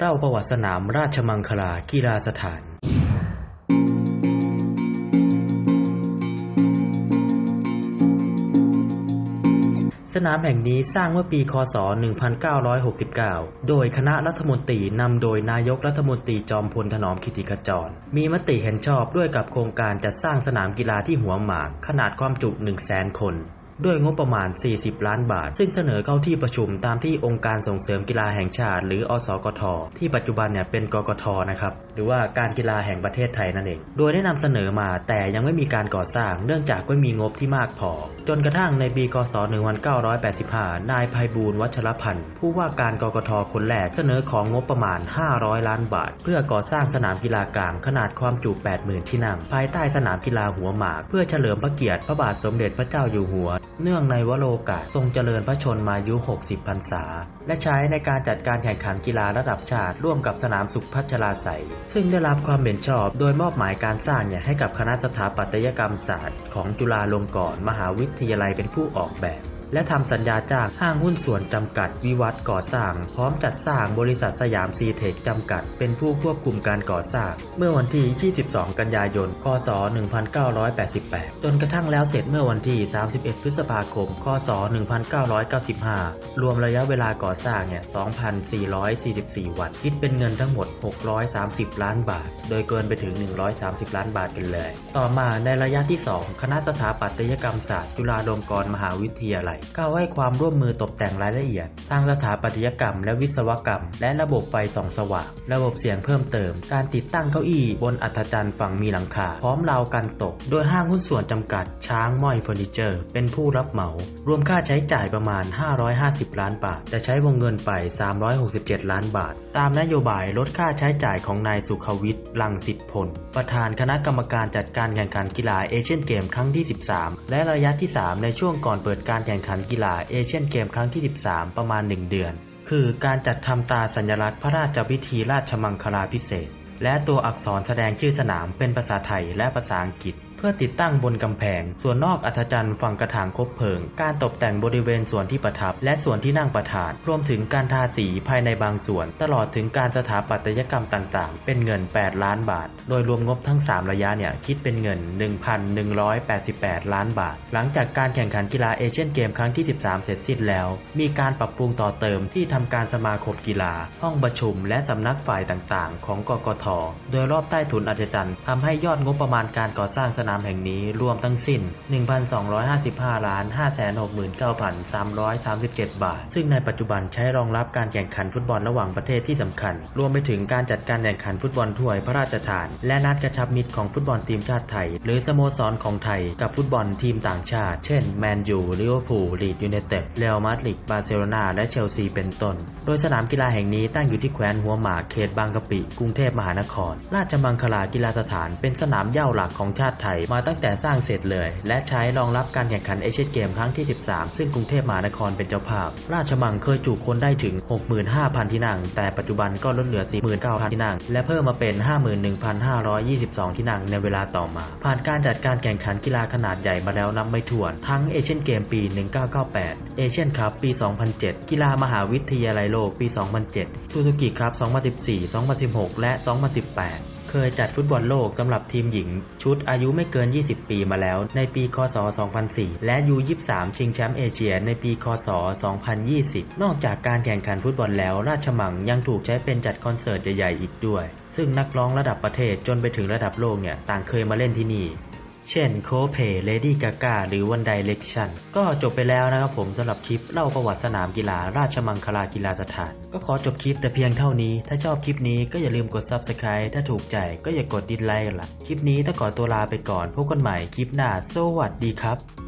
เล่าประวัติสนามราชมังคลากีฬาสถาน สนามแห่งนี้สร้างเมื่อปีคศ 1969 โดยคณะรัฐมนตรีนำโดยนายกรัฐมนตรีจอมพลถนอมกิติขจร มีมติเห็นชอบด้วยกับโครงการจัดสร้างสนามกีฬาที่หัวหมาก ขนาดความจุ 1 0 0 0 0แสนคน ด้วยงบประมาณ 40 ล้านบาท ซึ่งเสนอเข้าที่ประชุมตามที่องค์การส่งเสริมกีฬาแห่งชาติ หรืออสกท ที่ปัจจุบันเนี่ยเป็นกกทนะครับหรือว่าการกีฬาแห่งประเทศไทยนั่นเอง โดยได้นำเสนอมาแต่ยังไม่มีการก่อสร้าง เนื่องจากไม่มีงบที่มากพอ จนกระทั่งในปี คศ 1985 นายไพบูลย์วัชรพันธ์ ผู้ว่าการกกทคนแรกเสนอของงบประมาณ 500 ล้านบาท เพื่อก่อสร้างสนามกีฬากลางขนาดความจุ 80,000 ที่นั่ง ภายใต้สนามกีฬาหัวหมาก เพื่อเฉลิมพระเกียรติพระบาทสมเด็จพระเจ้าอยู่หัว เนื่องในวโรกาสทรงเจริญพระชนมายุ 60 พรรษา และใช้ในการจัดการแข่งขันกีฬาระดับชาติร่วมกับสนามสุขพัชราไสซึ่งได้รับความเห็นชอบ โดยมอบหมายการสร้างให้กับคณะสถาปัตยกรรมศาสตร์ ของจุฬาลงกรณ์มหาวิททยาลัยเป็นผู้ออกแบบ และทำสัญญาจ้างห้างหุ้นส่วนจำกัด วิวัฒน์ก่อสร้าง พร้อมจัดสร้างบริษัทสยามซีเทคจำกัด เป็นผู้ควบคุมการก่อสร้าง เมื่อวันที่ 22 กันยายน คศ 1988 จนกระทั่งแล้วเสร็จเมื่อวันที่ 31 พฤษภาคม คศ 1995 รวมระยะเวลาก่อสร้างเนี่ย 2,444 วัน คิดเป็นเงินทั้งหมด 630 ล้านบาท โดยเกินไปถึง 130 ล้านบาทกันเลย ต่อมาในระยะที่ 2 คณะสถาปัตยกรรมศาสตร์ จุฬาลงกรณ์มหาวิทยาลัยก้าวให้ความร่วมมือตกแต่งรายละเอียด ทางสถาปัตยกรรม และวิศวกรรม และระบบไฟส่องสว่างระบบเสียงเพิ่มเติม การติดตั้งเก้าอี้บนอัฐจันทร์ฝั่งมีหลังคา พร้อมราวกันตก โดยห้างหุ้นส่วนจำกัด ช้างม้อยเฟอร์นิเจอร์ เป็นผู้รับเหมา รวมค่าใช้จ่ายประมาณ 550 ล้านบาท แต่ใช้วงเงินไป 367 ล้านบาท ตามนโยบายลดค่าใช้จ่ายของนายสุขวิทย์ลังสิทธิผล ประธานคณะกรรมการจัดการแข่งขันกีฬาเอเชียนเกมครั้งที่ 13 และระยะที่ 3 ในช่วงก่อนเปิดการแข่งขันกีฬาเอเชียนเกมครั้งที่ 13 ประมาณ 1 เดือน คือการจัดทำตาสัญลักษณ์พระราชพิธีราชมังคลาพิเศษ และตัวอักษรแสดงชื่อสนามเป็นภาษาไทยและภาษาอังกฤษ เพื่อติดตั้งบนกำแพง ส่วนนอกอัฐจันทร์ฝั่งกระถางคบเพลิง การตกแต่งบริเวณส่วนที่ประทับ และส่วนที่นั่งประธาน รวมถึงการทาสีภายในบางส่วน ตลอดถึงการสถาปัตยกรรมต่างๆ เป็นเงิน 8 ล้านบาท โดยรวมงบทั้ง 3 ระยะเนี่ย คิดเป็นเงิน 1,188 ล้านบาท หลังจากการแข่งขันกีฬาเอเชียนเกมครั้งที่ 13 เสร็จสิ้นแล้ว มีการปรับปรุงต่อเติมที่ทำการสมาคมกีฬา ห้องประชุม และสำนักฝ่ายต่างๆ ของกกท โดยรอบใต้ถุนอัฐจันทร์ทำให้ยอดงบประมาณการก่อสร้างสนามแห่งนี้รวมทั้งสิ้น 1,255ล้าน569,337 บาท ซึ่งในปัจจุบันใช้รองรับการแข่งขันฟุตบอลระหว่างประเทศที่สำคัญ รวมไปถึงการจัดการแข่งขันฟุตบอลถ้วยพระราชทาน และนัดกระชับมิตรของฟุตบอลทีมชาติไทย หรือสโมสรของไทย กับฟุตบอลทีมต่างชาติ เช่นแมนยูลิเวอร์พูลลีดยูไนเต็ดเรอัลมาดริดบาร์เซโลนาและเชลซีเป็นต้น โดยสนามกีฬาแห่งนี้ตั้งอยู่ที่แขวนหัวหมากเขตบางกะปิ กรุงเทพมหานคร ราชมังคลากีฬาสถานเป็นสนามเย้าหลักของชาติไทยมาตั้งแต่สร้างเสร็จเลย และใช้รองรับการแข่งขันเอเชียนเกมครั้งที่ 13 ซึ่งกรุงเทพมหานครเป็นเจ้าภาพ ราชมังเคยจุคนได้ถึง 65,000 ที่นั่ง แต่ปัจจุบันก็ลดเหลือ 49,000 ที่นั่ง และเพิ่มมาเป็น 51,522 ที่นั่งในเวลาต่อมา ผ่านการจัดการแข่งขันกีฬาขนาดใหญ่มาแล้วนับไม่ถ้วน ทั้งเอเชียนเกมปี 1998 เอเชียนคัพปี 2007 กีฬามหาวิทยาลัยโลกปี 2007 ซูซูกิคัพ2014 2016 และ 2018 เคยจัดฟุตบอลโลกสำหรับทีมหญิง ชุดอายุไม่เกิน 20 ปีมาแล้วในปี คศ 2004 และ U23 ชิงแชมป์เอเชียในปี คศ 2020 นอกจากการแข่งขันฟุตบอลแล้ว ราชมังยังถูกใช้เป็นจัดคอนเสิร์ตใหญ่ๆอีกด้วย ซึ่งนักร้องระดับประเทศจนไปถึงระดับโลกเนี่ยต่างเคยมาเล่นที่นี่ เช่นโคเพเลดี้กากาหรือวันไดเล็กชันก็จบไปแล้วนะครับผมสำหรับคลิปเล่าประวัติสนามกีฬาราชมังคลากีฬาสถาน ก็ขอจบคลิปแต่เพียงเท่านี้ ถ้าชอบคลิปนี้ก็อย่าลืมกด Subscribe ถ้าถูกใจก็อย่ากดดิสไลค์ละคลิปนี้ต้องขอตัวลาไปก่อนพบกันใหม่คลิปหน้า สวัสดีครับ